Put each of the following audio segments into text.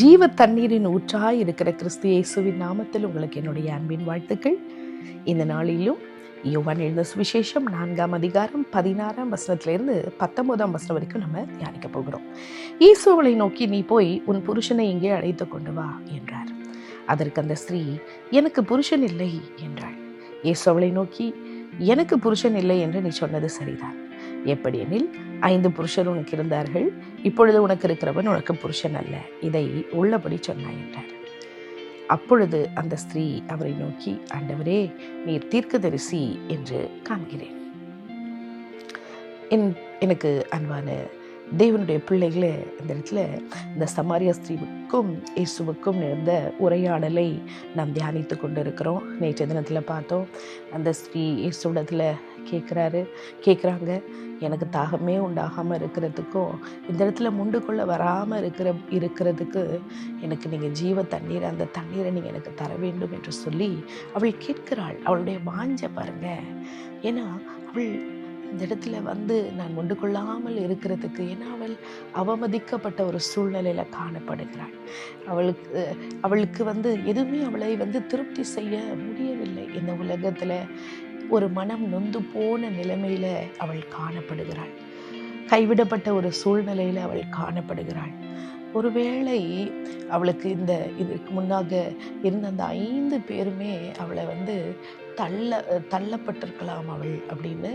ஜீவ தண்ணீரின் ஊற்றாய் இருக்கிற கிறிஸ்து இயேசுவின் நாமத்தில் உங்களுக்கு என்னுடைய அன்பின் வாழ்த்துக்கள். இந்த நாளிலும் யோவான் எழுந்த சுவிசேஷம் நான்காம் அதிகாரம் பதினாறாம் வசனத்திலிருந்து பத்தொன்பதாம் வசனம் வரைக்கும் நம்ம தியானிக்க போகிறோம். ஈசோவளை நோக்கி நீ போய் உன் புருஷனை இங்கே அழைத்து கொண்டு வா என்றார். அதற்கு அந்த ஸ்திரீ எனக்கு புருஷன் இல்லை என்றாள். இயேசுவளை நோக்கி எனக்கு புருஷன் இல்லை என்று நீ சொன்னது சரிதான். எப்படியெனில் ஐந்து புருஷர் உனக்கு இருந்தார்கள். இப்பொழுது உனக்கு இருக்கிறவன் உனக்கு புருஷன் அல்ல. இதை உள்ளபடி சொன்னாய் என்றார். அப்பொழுது அந்த ஸ்திரீ அவரை நோக்கி ஆண்டவரே நீர் தீர்க்கதரிசி என்று காண்கிறேன். என் எனக்கு அன்பான தேவனுடைய பிள்ளைகளை இந்த இடத்துல இந்த சமாரியா ஸ்திரீவுக்கும் இயேசுவுக்கும் நடந்த உரையாடலை நாம் தியானித்து கொண்டு இருக்கிறோம் நேற்று தினத்தில் பார்த்தோம். அந்த ஸ்ரீ இயேசுடத்தில் கேட்குறாரு கேட்குறாங்க எனக்கு தாகமே உண்டாகாமல் இருக்கிறதுக்கும் இந்த இடத்துல முண்டுக்குள்ளே வராமல் இருக்கிற இருக்கிறதுக்கு எனக்கு நீங்கள் ஜீவ தண்ணீர் அந்த தண்ணீரை நீங்கள் எனக்கு தர வேண்டும் என்று சொல்லி அவள் கேட்கிறாள். அவளுடைய வாஞ்ச பாருங்க. ஏன்னா அவள் இந்த இடத்துல வந்து நான் கொண்டு கொள்ளாமல் இருக்கிறதுக்கு ஏன்னா அவள் அவமதிக்கப்பட்ட ஒரு சூழ்நிலையில் காணப்படுகிறாள். அவளுக்கு அவளுக்கு வந்து எதுவுமே அவளை வந்து திருப்தி செய்ய முடியவில்லை. இந்த உலகத்தில் ஒரு மனம் நொந்து போன நிலைமையில் அவள் காணப்படுகிறாள். கைவிடப்பட்ட ஒரு சூழ்நிலையில் அவள் காணப்படுகிறாள். ஒருவேளை அவளுக்கு இந்த இதுக்கு முன்னாக இருந்த அந்த ஐந்து பேருமே அவளை வந்து தள்ள தள்ளப்பட்டிருக்கலாம் அவள் அப்படின்னு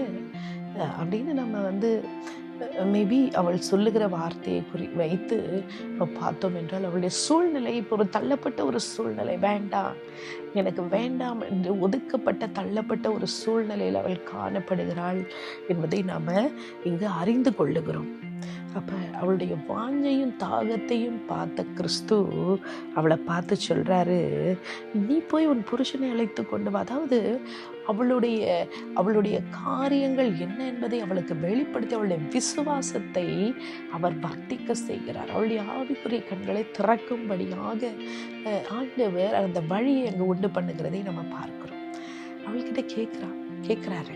அப்படின்னு நம்ம வந்து மேபி அவள் சொல்லுகிற வார்த்தையை குறி வைத்து பார்த்தோம் என்றால் அவளுடைய சூழ்நிலை இப்போ ஒரு தள்ளப்பட்ட ஒரு சூழ்நிலை வேண்டாம் எனக்கு வேண்டாம் என்று ஒதுக்கப்பட்ட தள்ளப்பட்ட ஒரு சூழ்நிலையில் அவள் காணப்படுகிறாள் என்பதை நாம் இங்கு அறிந்து கொள்ளுகிறோம். அப்போ அவளுடைய வாஞ்சையும் தாகத்தையும் பார்த்த கிறிஸ்து அவளை பார்த்து சொல்கிறாரு நீ போய் உன் புருஷனை அழைத்து கொண்டு வா. அதாவது அவளுடைய அவளுடைய காரியங்கள் என்ன என்பதை அவளுக்கு வெளிப்படுத்தி அவளுடைய விசுவாசத்தை அவர் வர்த்திக்க செய்கிறார். அவளுடைய ஆவிக்குரிய கண்களை திறக்கும்படியாக ஆண்டவர் அந்த வழியை அங்கே உண்டு பண்ணுகிறதை நம்ம பார்க்கிறோம். அவள்கிட்ட கேட்குறா கேட்குறாரு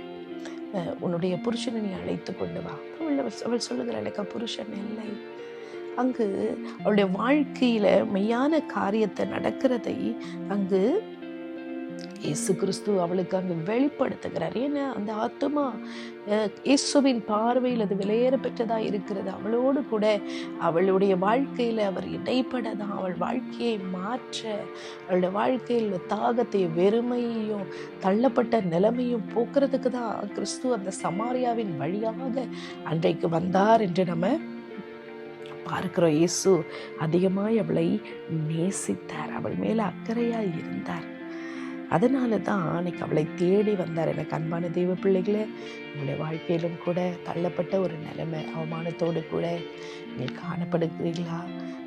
உன்னுடைய புருஷனை நீ அழைத்து கொண்டு வா. அவள் அவள் சொல்லுகிறாள் எனக்கு புருஷன் இல்லை. அங்கு அவளுடைய வாழ்க்கையில் மெய்யான காரியத்தை நடக்கிறதை அங்கு இயேசு கிறிஸ்து அவளுக்கு அங்கு வெளிப்படுத்துகிறார். ஏன்னா அந்த ஆத்மா இயேசுவின் பார்வையில் அது விலையேற பெற்றதாக இருக்கிறது. அவளோடு கூட அவளுடைய வாழ்க்கையில் அவர் இடைப்பட தான் அவள் வாழ்க்கையை மாற்ற அவளுடைய வாழ்க்கையில் தாகத்தை வெறுமையையும் தள்ளப்பட்ட நிலைமையும் போக்குறதுக்கு தான் கிறிஸ்து அந்த சமாரியாவின் வழியாக அன்றைக்கு வந்தார் என்று நம்ம பார்க்கிறோம். இயேசு அதிகமாக அவளை நேசித்தார். அவள் மேலே அக்கறையாக இருந்தார். அதனால தான் அன்னைக்கு அவளை தேடி வந்தார் எனக்கு அன்பான தெய்வ பிள்ளைகளே. உங்களுடைய வாழ்க்கையிலும் கூட தள்ளப்பட்ட ஒரு நிலைமை அவமானத்தோடு கூட நீங்கள் காணப்படுகிறீர்களா?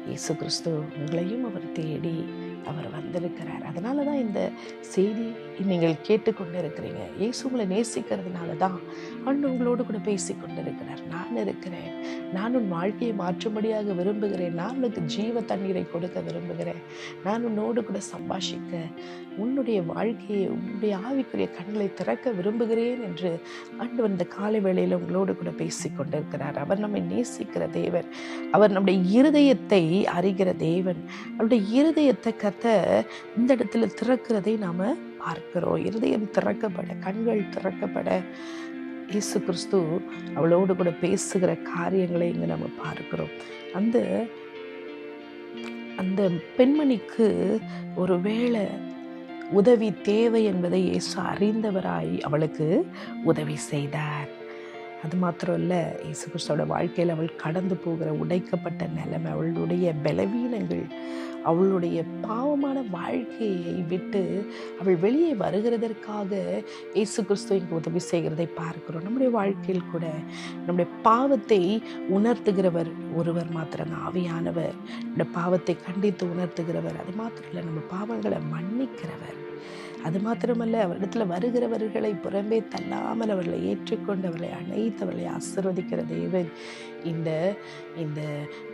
இயேசு கிறிஸ்து உங்களையும் அவர் தேடி அவர் வந்திருக்கிறார். அதனால தான் இந்த செய்தி நீங்கள் கேட்டுக்கொண்டு இருக்கிறீங்க இயேசு உங்களை நேசிக்கிறதுனால தான் அவன் உங்களோடு கூட பேசி கொண்டு இருக்கிறார் நான் இருக்கிறேன். நான் உன் வாழ்க்கையை மாற்றும்படியாக விரும்புகிறேன். நான் உனக்கு ஜீவ தண்ணீரை கொடுக்க விரும்புகிறேன். நான் உன்னோடு கூட சம்பாஷிக்க உன்னுடைய வாழ்க்கையை உன்னுடைய ஆவிக்குரிய கண்களை திறக்க விரும்புகிறேன் என்று ஆண்டு வந்த காலை வேளையில் உங்களோடு கூட பேசி கொண்டிருக்கிறார் அவர் நம்மை நேசிக்கிற தேவன். அவர் நம்முடைய இருதயத்தை அறிகிற தேவன். அவருடைய இருதயத்தை கத்த இந்த இடத்துல திறக்கிறதை நாம் பார்க்கிறோம். இருதயம் திறக்கப்பட கண்கள் திறக்கப்பட இயேசு கிறிஸ்து அவளோடு கூட பேசுகிற காரியங்களை இங்கே நம்ம பார்க்கிறோம். அந்த அந்த பெண்மணிக்கு ஒரு வேளை உதவி தேவை என்பதை இயேசு அறிந்தவராய் அவளுக்கு உதவி செய்தார். அது மாத்திரம் இல்லை இயேசு கிறிஸ்தோட வாழ்க்கையில் அவள் கடந்து போகிற உடைக்கப்பட்ட நிலைமை அவளுடைய பலவீனங்கள் அவளுடைய பாவமான வாழ்க்கையை விட்டு அவள் வெளியே வருகிறதற்காக இயேசு கிறிஸ்துவ இங்கே உதவி செய்கிறதை பார்க்கிறோம். நம்முடைய வாழ்க்கையில் கூட நம்முடைய பாவத்தை உணர்த்துகிறவர் ஒருவர் மாத்திரம் ஆவியானவர் நம்முடைய பாவத்தை கண்டித்து உணர்த்துகிறவர். அது மாத்திரம் இல்லை நம்ம பாவங்களை மன்னிக்கிறவர். அது மாத்திரமல்ல அவரிடத்துல வருகிறவர்களை புறம்பே தள்ளாமல் அவர்களை ஏற்றுக்கொண்டு அவர்களை அனைத்து அவர்களை ஆசிர்வதிக்கிற தேவன். இந்த இந்த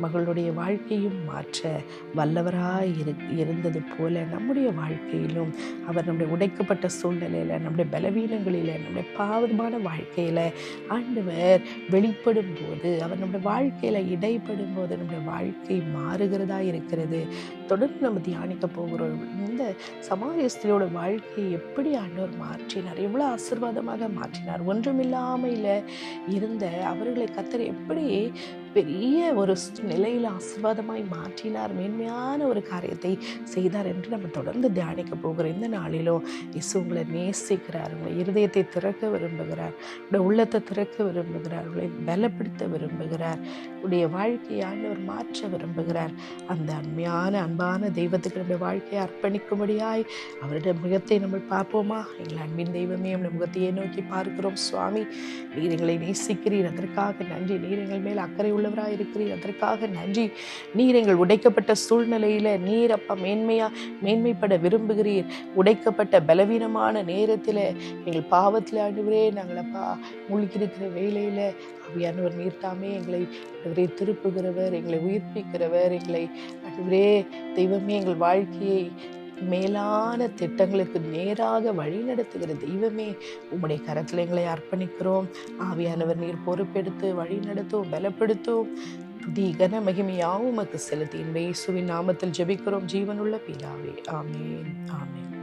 மகளுடைய வாழ்க்கையும் மாற்ற வல்லவராய் இரு இருந்தது போல நம்முடைய வாழ்க்கையிலும் அவர் நம்முடைய உடைக்கப்பட்ட சூழ்நிலையில் நம்முடைய பலவீனங்களில் நம்முடைய பாவமான வாழ்க்கையில் ஆண்டவர் வெளிப்படும் போது அவர் நம்முடைய வாழ்க்கையில் இடைப்படும் போது நம்முடைய வாழ்க்கை மாறுகிறதா இருக்கிறது. தொடர்ந்து நம்ம தியானிக்க போகிறோம். இந்த சமாரியஸ்திரியோட வாழ்க்கையை எப்படி ஆண்டவர் மாற்றினார்? எவ்வளோ ஆசீர்வாதமாக மாற்றினார்? ஒன்றுமில்லாமையில் இருந்த அவர்களை கத்தர் எப்படி பெரிய ஒரு நிலையில் ஆசீர்வாதமாய் மாற்றினார். மேன்மையான ஒரு காரியத்தை செய்தார் என்று நம்ம தொடர்ந்து தியானிக்க போகிறோம். இந்த நாளிலும் இசு உங்களை நேசிக்கிறார். உங்களை இருதயத்தை திறக்க விரும்புகிறார். உடைய உள்ளத்தை திறக்க விரும்புகிறார். உங்களை பலப்படுத்த விரும்புகிறார். உடைய வாழ்க்கையை ஆண்டவர் மாற்ற விரும்புகிறார். அந்த அண்மையான அன்பான தெய்வத்துக்கு நம்முடைய வாழ்க்கையை அர்ப்பணிக்கும்படியாய் அவருடைய முகத்தை நம்ம பார்ப்போமா? எங்கள் அன்பின் தெய்வமே நம்முடைய முகத்தையே நோக்கி பார்க்கிறோம். சுவாமி நீர் எங்களை நேசிக்கிறீர். அதற்காக நன்றி. நீர் எங்கள் மேல் அக்கறை உள்ள உள்ளவராக இருக்கிறீர் அதற்காக நன்றி. நீர் எங்கள் உடைக்கப்பட்ட சூழ்நிலையில் நீர் அப்பா மேன்மையா மேன்மைப்பட விரும்புகிறீர். உடைக்கப்பட்ட பலவீனமான நேரத்தில் எங்கள் பாவத்தில் ஆண்டுவரே நாங்கள் அப்பா முழுக்கிருக்கிற வேலையில் அவையானவர் நீர் தாமே எங்களை ஆண்டவரே திருப்புகிறவர் எங்களை உயிர்ப்பிக்கிறவர் எங்களை ஆண்டவரே தெய்வமே எங்கள் வாழ்க்கையை மேலான திட்டங்களுக்கு நேராக வழி நடத்துகிற தெய்வமே உம்முடைய கரத்தில் எங்களை அர்ப்பணிக்கிறோம். ஆவியானவர் நீர் பொறுப்பெடுத்து வழி நடத்தும் பலப்படுத்தும். துதி கன மகிமையாவும் உமக்கு செலுத்தி. இயேசுவின் நாமத்தில் ஜெபிக்கிறோம். ஜீவனுள்ள பிதாவே. ஆமேன். ஆமேன்.